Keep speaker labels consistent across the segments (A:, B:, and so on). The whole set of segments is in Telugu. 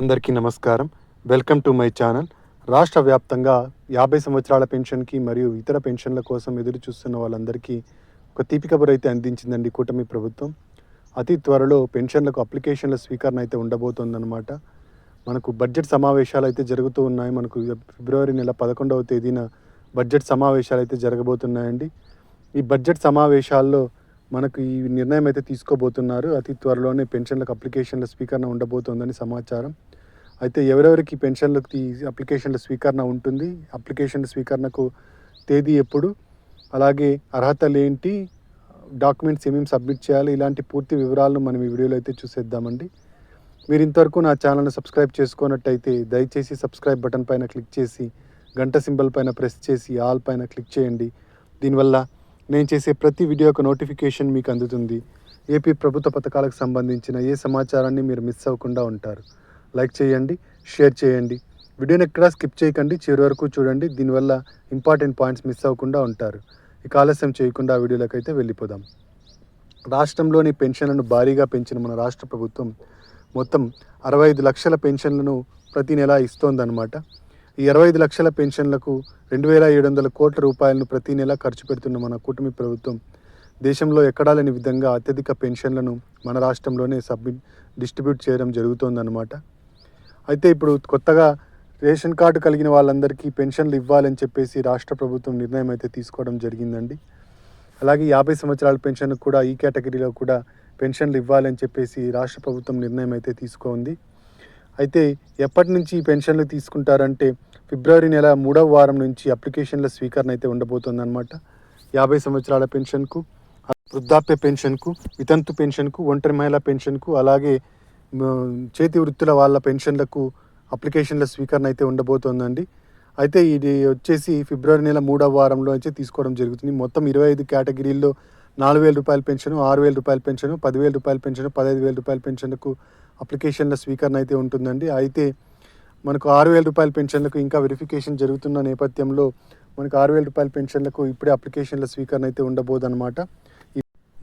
A: అందరికీ నమస్కారం. Welcome to my channel. రాష్ట్ర వ్యాప్తంగా యాభై సంవత్సరాల పెన్షన్కి మరియు ఇతర పెన్షన్ల కోసం ఎదురు చూస్తున్న వాళ్ళందరికీ ఒక తీపి కబురు అయితే అందించిందండి కూటమి ప్రభుత్వం. అతి త్వరలో పెన్షన్లకు అప్లికేషన్ల స్వీకరణ అయితే ఉండబోతోందన్నమాట. మనకు బడ్జెట్ సమావేశాలు అయితే జరుగుతూ ఉన్నాయి. మనకు ఫిబ్రవరి నెల పదకొండవ తేదీన బడ్జెట్ సమావేశాలు అయితే జరగబోతున్నాయండి. ఈ బడ్జెట్ సమావేశాల్లో మనకు ఈ నిర్ణయం అయితే తీసుకోబోతున్నారు. అతి త్వరలోనే పెన్షన్లకు అప్లికేషన్ల స్వీకరణ ఉండబోతోందని సమాచారం. అయితే ఎవరెవరికి పెన్షన్లకు అప్లికేషన్ల స్వీకరణ ఉంటుంది? అప్లికేషన్ల స్వీకరణకు తేదీ ఎప్పుడు? అలాగే అర్హతలు ఏంటి? డాక్యుమెంట్స్ ఏమేమి సబ్మిట్ చేయాలి? ఇలాంటి పూర్తి వివరాలను మనం ఈ వీడియోలో అయితే చూసేద్దామండి. మీరు ఇంతవరకు నా ఛానల్ని సబ్స్క్రైబ్ చేసుకున్నట్టయితే దయచేసి సబ్స్క్రైబ్ బటన్ పైన క్లిక్ చేసి గంట సింబల్ పైన ప్రెస్ చేసి ఆల్ పైన క్లిక్ చేయండి. దీనివల్ల నేను చేసే ప్రతి వీడియో యొక్క నోటిఫికేషన్ మీకు అందుతుంది. ఏపీ ప్రభుత్వ పథకాలకు సంబంధించిన ఏ సమాచారాన్ని మీరు మిస్ అవ్వకుండా ఉంటారు. లైక్ చేయండి షేర్ చేయండి. వీడియోని ఎక్కడా స్కిప్ చేయకండి చివరి వరకు చూడండి. దీనివల్ల ఇంపార్టెంట్ పాయింట్స్ మిస్ అవ్వకుండా ఉంటారు. ఇక ఆలస్యం చేయకుండా ఆ వీడియోలోకి అయితే వెళ్ళిపోదాం. రాష్ట్రంలోని పెన్షన్లను భారీగా పెంచిన మన రాష్ట్ర ప్రభుత్వం మొత్తం అరవై ఐదు లక్షల పెన్షన్లను ప్రతి నెల ఇస్తోందన్నమాట. ఈ ఇరవై ఐదు లక్షల పెన్షన్లకు రెండు వేల ఏడు వందల కోట్ల రూపాయలను ప్రతి నెల ఖర్చు పెడుతున్న మన కూటమి ప్రభుత్వం దేశంలో ఎక్కడా లేని విధంగా అత్యధిక పెన్షన్లను మన రాష్ట్రంలోనే సబ్మిట్ డిస్ట్రిబ్యూట్ చేయడం జరుగుతోందన్నమాట. అయితే ఇప్పుడు కొత్తగా రేషన్ కార్డు కలిగిన వాళ్ళందరికీ పెన్షన్లు ఇవ్వాలని చెప్పేసి రాష్ట్ర ప్రభుత్వం నిర్ణయం అయితే తీసుకోవడం జరిగిందండి. అలాగే యాభై సంవత్సరాల పెన్షన్ కూడా ఈ కేటగిరీలో కూడా పెన్షన్లు ఇవ్వాలని చెప్పేసి రాష్ట్ర ప్రభుత్వం నిర్ణయం అయితే తీసుకుంది అయితే ఎప్పటి నుంచి ఈ పెన్షన్లు తీసుకుంటారంటే ఫిబ్రవరి నెల మూడవ వారం నుంచి అప్లికేషన్ల స్వీకరణ అయితే ఉండబోతుందన్నమాట. యాభై సంవత్సరాల పెన్షన్కు వృద్ధాప్య పెన్షన్కు వితంతు పెన్షన్కు ఒంటరి మహిళా పెన్షన్కు అలాగే చేతి వృత్తుల వాళ్ళ పెన్షన్లకు అప్లికేషన్ల స్వీకరణ అయితే ఉండబోతోందండి. అయితే ఇది వచ్చేసి ఫిబ్రవరి నెల మూడవ వారంలో అయితే తీసుకోవడం జరుగుతుంది. మొత్తం ఇరవై ఐదు కేటగిరీల్లో నాలుగు వేల రూపాయల పెన్షన్ ఆరు వేల రూపాయల పెన్షన్ పదివేల రూపాయల పెన్షన్ పదహైదు వేల రూపాయల పెన్షన్కు అప్లికేషన్ల స్వీకరణ అయితే ఉంటుందండి. అయితే మనకు ఆరు వేల రూపాయల పెన్షన్లకు ఇంకా వెరిఫికేషన్ జరుగుతున్న నేపథ్యంలో మనకు ఆరు వేల రూపాయల పెన్షన్లకు ఇప్పుడే అప్లికేషన్ల స్వీకరణ అయితే ఉండబోదన్నమాట.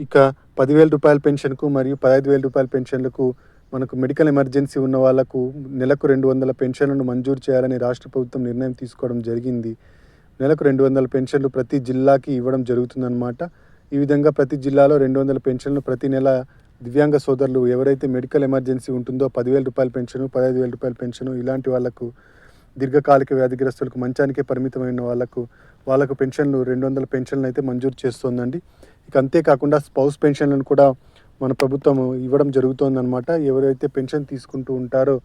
A: ఇక పదివేల రూపాయల పెన్షన్కు మరియు పదహైదు వేల రూపాయల పెన్షన్లకు మనకు మెడికల్ ఎమర్జెన్సీ ఉన్న వాళ్ళకు నెలకు రెండు వందల పెన్షన్లను మంజూరు చేయాలని రాష్ట్ర ప్రభుత్వం నిర్ణయం తీసుకోవడం జరిగింది. నెలకు రెండు వందల పెన్షన్లు ప్రతి జిల్లాకి ఇవ్వడం జరుగుతుందన్నమాట. ఈ విధంగా ప్రతి జిల్లాలో రెండు వందల పెన్షన్లు ప్రతి నెల దివ్యాంగ సోదరులు ఎవరైతే మెడికల్ ఎమర్జెన్సీ ఉంటుందో పదివేల రూపాయల పెన్షన్ పదహైదు వేల రూపాయల పెన్షన్ ఇలాంటి వాళ్ళకు దీర్ఘకాలిక వ్యాధిగ్రస్తులకు మంచానికే పరిమితమైన వాళ్ళకు వాళ్ళకు పెన్షన్లు రెండు వందల పెన్షన్లు అయితే మంజూరు చేస్తోందండి. ఇక అంతేకాకుండా స్పౌస్ పెన్షన్లను కూడా మన ప్రభుత్వం ఇవ్వడం జరుగుతోందనమాట ఎవరైతే పెన్షన్ తీసుకుంటూ ఉంటారో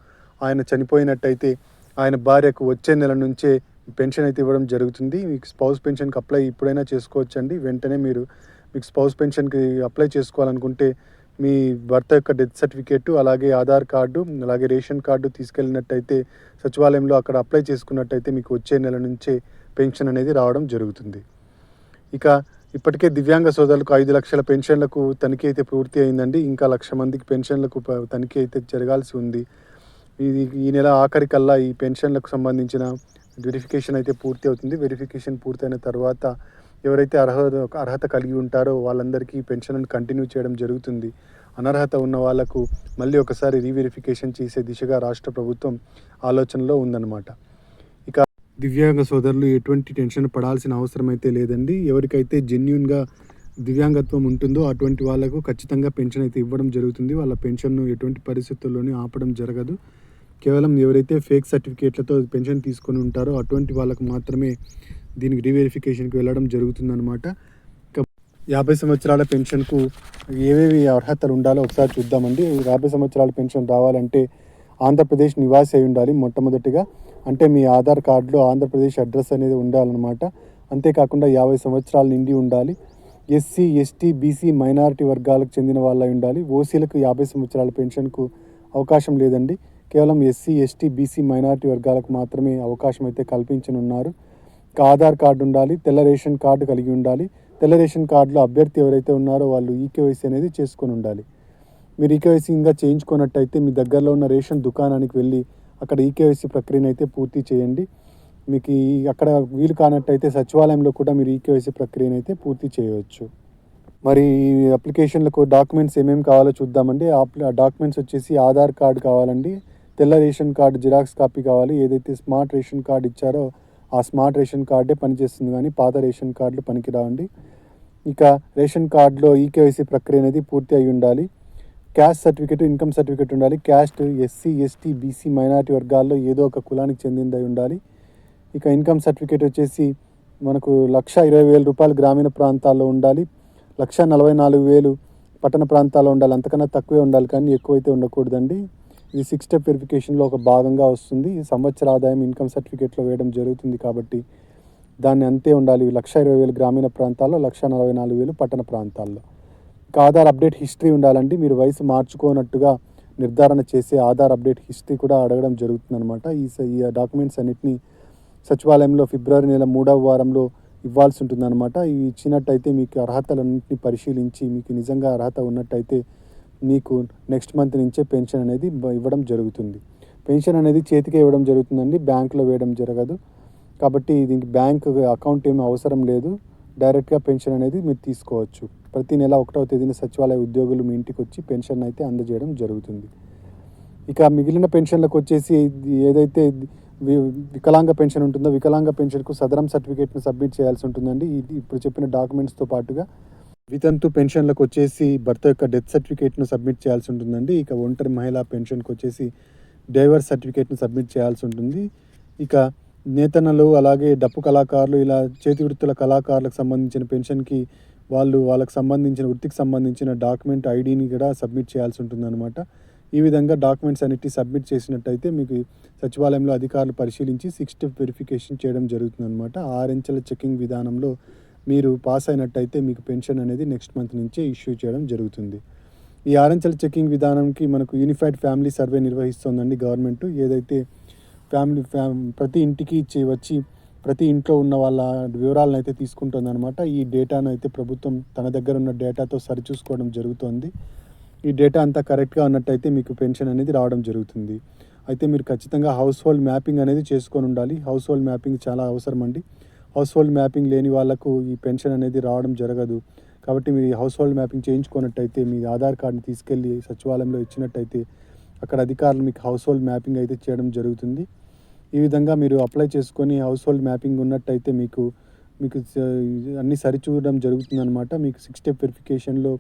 A: ఆయన చనిపోయినట్టయితే ఆయన భార్యకు వచ్చే నెల నుంచే పెన్షన్ అయితే ఇవ్వడం జరుగుతుంది. మీకు స్పౌస్ పెన్షన్కి అప్లై ఇప్పుడైనా చేసుకోవచ్చండి. వెంటనే మీరు మీకు స్పౌస్ పెన్షన్కి అప్లై చేసుకోవాలనుకుంటే మీ భర్త యొక్క డెత్ సర్టిఫికేటు అలాగే ఆధార్ కార్డు అలాగే రేషన్ కార్డు తీసుకెళ్ళినట్టయితే సచివాలయంలో అక్కడ అప్లై చేసుకున్నట్టయితే మీకు వచ్చే నెల నుంచే పెన్షన్ అనేది రావడం జరుగుతుంది. ఇక ఇప్పటికే దివ్యాంగ సోదరులకు ఐదు లక్షల పెన్షన్లకు తనిఖీ అయితే పూర్తి అయిందండి. ఇంకా లక్ష మందికి పెన్షన్లకు తనిఖీ అయితే జరగాల్సి ఉంది. ఇది ఈ నెల ఆఖరికల్లా ఈ పెన్షన్లకు సంబంధించిన వెరిఫికేషన్ అయితే పూర్తి అవుతుంది. వెరిఫికేషన్ పూర్తయిన తర్వాత ఎవరైతే అర్హత అర్హత కలిగి ఉంటారో వాళ్ళందరికీ పెన్షన్ కంటిన్యూ చేయడం జరుగుతుంది. అనర్హత ఉన్న వాళ్ళకు మళ్ళీ ఒకసారి రీవెరిఫికేషన్ చేసే దిశగా రాష్ట్ర ప్రభుత్వం ఆలోచనలో ఉందన్నమాట. ఇక దివ్యాంగ సోదరులు ఎటువంటి టెన్షన్ పడాల్సిన అవసరం అయితే లేదండి. ఎవరికైతే జెన్యున్గా దివ్యాంగత్వం ఉంటుందో అటువంటి వాళ్ళకు ఖచ్చితంగా పెన్షన్ అయితే ఇవ్వడం జరుగుతుంది. వాళ్ళ పెన్షన్ను ఎటువంటి పరిస్థితుల్లోనూ ఆపడం జరగదు. కేవలం ఎవరైతే ఫేక్ సర్టిఫికేట్లతో పెన్షన్ తీసుకొని ఉంటారో అటువంటి వాళ్ళకు మాత్రమే దీనికి రీవెరిఫికేషన్కి వెళ్ళడం జరుగుతుందన్నమాట. యాభై సంవత్సరాల పెన్షన్కు ఏవేవి అర్హతలు ఉండాలో ఒకసారి చూద్దామండి. యాభై సంవత్సరాల పెన్షన్ రావాలంటే ఆంధ్రప్రదేశ్ నివాసి అయి ఉండాలి మొట్టమొదటిగా. అంటే మీ ఆధార్ కార్డులో ఆంధ్రప్రదేశ్ అడ్రస్ అనేది ఉండాలన్నమాట. అంతేకాకుండా యాభై సంవత్సరాలు నిండి ఉండాలి. ఎస్సీ ఎస్టీ బీసీ మైనారిటీ వర్గాలకు చెందిన వాళ్ళై ఉండాలి. ఓసీలకు యాభై సంవత్సరాల పెన్షన్కు అవకాశం లేదండి. కేవలం ఎస్సీ ఎస్టీ బీసీ మైనారిటీ వర్గాలకు మాత్రమే అవకాశం అయితే కల్పించనున్నారు. ఆధార్ కార్డు ఉండాలి తెల్ల రేషన్ కార్డు కలిగి ఉండాలి. తెల్ల రేషన్ కార్డులో అభ్యర్థి ఎవరైతే ఉన్నారో వాళ్ళు ఈకేవైసీ అనేది చేసుకొని ఉండాలి. మీరు ఈకేవైసీ ఇంకా చేయించుకున్నట్టయితే మీ దగ్గరలో ఉన్న రేషన్ దుకాణానికి వెళ్ళి అక్కడ ఈకేవైసీ ప్రక్రియను అయితే పూర్తి చేయండి. మీకు ఈ అక్కడ వీలు కానట్టయితే సచివాలయంలో కూడా మీరు ఈకేవైసీ ప్రక్రియను అయితే పూర్తి చేయవచ్చు. మరి ఈ అప్లికేషన్లకు డాక్యుమెంట్స్ ఏమేమి కావాలో చూద్దామండి. ఆ డాక్యుమెంట్స్ వచ్చేసి ఆధార్ కార్డు కావాలండి. తెల్ల రేషన్ కార్డు జిరాక్స్ కాపీ కావాలి. ఏదైతే స్మార్ట్ రేషన్ కార్డు ఇచ్చారో ఆ స్మార్ట్ రేషన్ కార్డే పనిచేస్తుంది కానీ పాత రేషన్ కార్డులు పనికిరావండి. ఇక రేషన్ కార్డులో ఈకేవైసీ ప్రక్రియ అనేది పూర్తి అయి ఉండాలి. క్యాస్ట్ సర్టిఫికేట్ ఇన్కమ్ సర్టిఫికేట్ ఉండాలి. Caste SC ST BC minority వర్గాల్లో ఏదో ఒక కులానికి చెందిందై ఉండాలి. ఇక ఇన్కమ్ సర్టిఫికేట్ వచ్చేసి మనకు లక్ష ఇరవై వేల రూపాయలు గ్రామీణ ప్రాంతాల్లో ఉండాలి. లక్ష నలభై నాలుగు వేలు పట్టణ ప్రాంతాల్లో ఉండాలి. అంతకన్నా తక్కువే ఉండాలి కానీ ఎక్కువైతే ఉండకూడదండి. ఇది సిక్స్ స్టెప్ వెరిఫికేషన్లో ఒక భాగంగా వస్తుంది. ఈ సంవత్సర ఆదాయం ఇన్కమ్ సర్టిఫికేట్లో వేయడం జరుగుతుంది కాబట్టి దాన్ని అంతే ఉండాలి. లక్ష ఇరవై వేలు గ్రామీణ ప్రాంతాల్లో లక్ష నలభై నాలుగు వేలు పట్టణ ప్రాంతాల్లో. ఇంకా ఆధార్ అప్డేట్ హిస్టరీ ఉండాలండి. మీరు వయసు మార్చుకోనట్టుగా నిర్ధారణ చేసే ఆధార్ అప్డేట్ హిస్టరీ కూడా అడగడం జరుగుతుందన్నమాట. ఈ స- ఈ డాక్యుమెంట్స్ అన్నిటిని సచివాలయంలో ఫిబ్రవరి నెల మూడవ వారంలో ఇవ్వాల్సి ఉంటుందన్నమాట. ఇవి ఇచ్చినట్టయితే మీకు అర్హతలన్నింటినీ పరిశీలించి మీకు నిజంగా అర్హత ఉన్నట్టయితే మీకు నెక్స్ట్ మంత్ నుంచే పెన్షన్ అనేది ఇవ్వడం జరుగుతుంది. పెన్షన్ అనేది చేతికే ఇవ్వడం జరుగుతుందండి బ్యాంకులో వేయడం జరగదు. కాబట్టి దీనికి బ్యాంక్ అకౌంట్ ఏమి అవసరం లేదు. డైరెక్ట్గా పెన్షన్ అనేది మీరు తీసుకోవచ్చు. ప్రతి నెల ఒకటవ తేదీన సచివాలయ ఉద్యోగులు మీ ఇంటికి వచ్చి పెన్షన్ అయితే అందజేయడం జరుగుతుంది. ఇక మిగిలిన పెన్షన్లకు వచ్చేసి ఏదైతే వి- వికలాంగ పెన్షన్ ఉంటుందో వికలాంగ పెన్షన్కు సదరం సర్టిఫికేట్ను సబ్మిట్ చేయాల్సి ఉంటుందండి. ఇది ఇప్పుడు చెప్పిన డాక్యుమెంట్స్తో పాటుగా వితంతు పెన్షన్లకు వచ్చేసి భర్త యొక్క డెత్ సర్టిఫికేట్ను సబ్మిట్ చేయాల్సి ఉంటుందండి. ఇక ఒంటరి మహిళా పెన్షన్కి వచ్చేసి డైవర్స్ సర్టిఫికేట్ను సబ్మిట్ చేయాల్సి ఉంటుంది. ఇక నేతనలు అలాగే డప్పు కళాకారులు ఇలా చేతి వృత్తుల కళాకారులకు సంబంధించిన పెన్షన్కి వాళ్ళు వాళ్ళకి సంబంధించిన వృత్తికి సంబంధించిన డాక్యుమెంట్ ఐడిని కూడా సబ్మిట్ చేయాల్సి ఉంటుందన్నమాట. ఈ విధంగా డాక్యుమెంట్స్ అన్నిటి సబ్మిట్ చేసినట్టయితే మీకు సచివాలయంలో అధికారులు పరిశీలించి సిక్స్ స్టెప్ వెరిఫికేషన్ చేయడం జరుగుతుందన్నమాట. ఆరెంచెల చెకింగ్ విధానంలో మీరు పాస్ అయినట్టయితే మీకు పెన్షన్ అనేది నెక్స్ట్ మంత్ నుంచే ఇష్యూ చేయడం జరుగుతుంది. ఈ ఆరెంచెల చెకింగ్ విధానంకి మనకు యూనిఫైడ్ ఫ్యామిలీ సర్వే నిర్వహిస్తోందండి గవర్నమెంట్ ఏదైతే ఫ్యామిలీ ఫ్యామ్ ప్రతి ఇంటికి ఇచ్చి వచ్చి ప్రతి ఇంట్లో ఉన్న వాళ్ళ వివరాలను అయితే తీసుకుంటుంది అనమాట ఈ డేటాను అయితే ప్రభుత్వం తన దగ్గర ఉన్న డేటాతో సరిచూసుకోవడం జరుగుతోంది. ఈ డేటా అంతా కరెక్ట్గా ఉన్నట్టయితే మీకు పెన్షన్ అనేది రావడం జరుగుతుంది. అయితే మీరు ఖచ్చితంగా హౌస్ హోల్డ్ మ్యాపింగ్ అనేది చేసుకొని ఉండాలి. హౌస్ హోల్డ్ మ్యాపింగ్ చాలా అవసరం అండి హౌస్ హోల్డ్ మ్యాపింగ్ లేని వాళ్ళకు ఈ పెన్షన్ అనేది రావడం జరగదు. కాబట్టి మీరు హౌస్ హోల్డ్ మ్యాపింగ్ చేయించుకున్నట్టయితే మీ ఆధార్ కార్డుని తీసుకెళ్ళి సచివాలయంలో ఇచ్చినట్టయితే అక్కడ అధికారులు మీకు హౌస్ హోల్డ్ మ్యాపింగ్ అయితే చేయడం జరుగుతుంది. ఈ విధంగా మీరు అప్లై చేసుకొని హౌస్ హోల్డ్ మ్యాపింగ్ ఉన్నట్టయితే మీకు మీకు అన్నీ సరిచూడడం జరుగుతుంది అనమాట మీకు సిక్స్ స్టెప్ వెరిఫికేషన్లో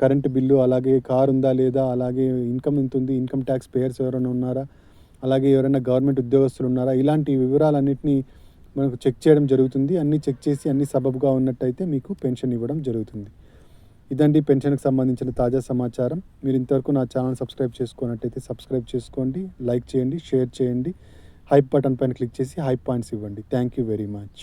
A: కరెంటు బిల్లు అలాగే కార్ ఉందా లేదా అలాగే ఇన్కమ్ ఎంత ఉంది ఇన్కమ్ ట్యాక్స్ పేయర్స్ ఎవరైనా ఉన్నారా అలాగే ఎవరైనా గవర్నమెంట్ ఉద్యోగస్తులు ఉన్నారా ఇలాంటి వివరాలన్నింటినీ మనకు చెక్ చేయడం జరుగుతుంది. అన్నీ చెక్ చేసి అన్ని సబబుగా ఉన్నట్టయితే మీకు పెన్షన్ ఇవ్వడం జరుగుతుంది. ఇదండి పెన్షన్కి సంబంధించిన తాజా సమాచారం. మీరు ఇంతవరకు నా ఛానల్ సబ్స్క్రైబ్ చేసుకున్నట్టయితే సబ్స్క్రైబ్ చేసుకోండి లైక్ చేయండి షేర్ చేయండి. హైప్ బటన్ పైన క్లిక్ చేసి హైప్ పాయింట్స్ ఇవ్వండి. Thank you very much.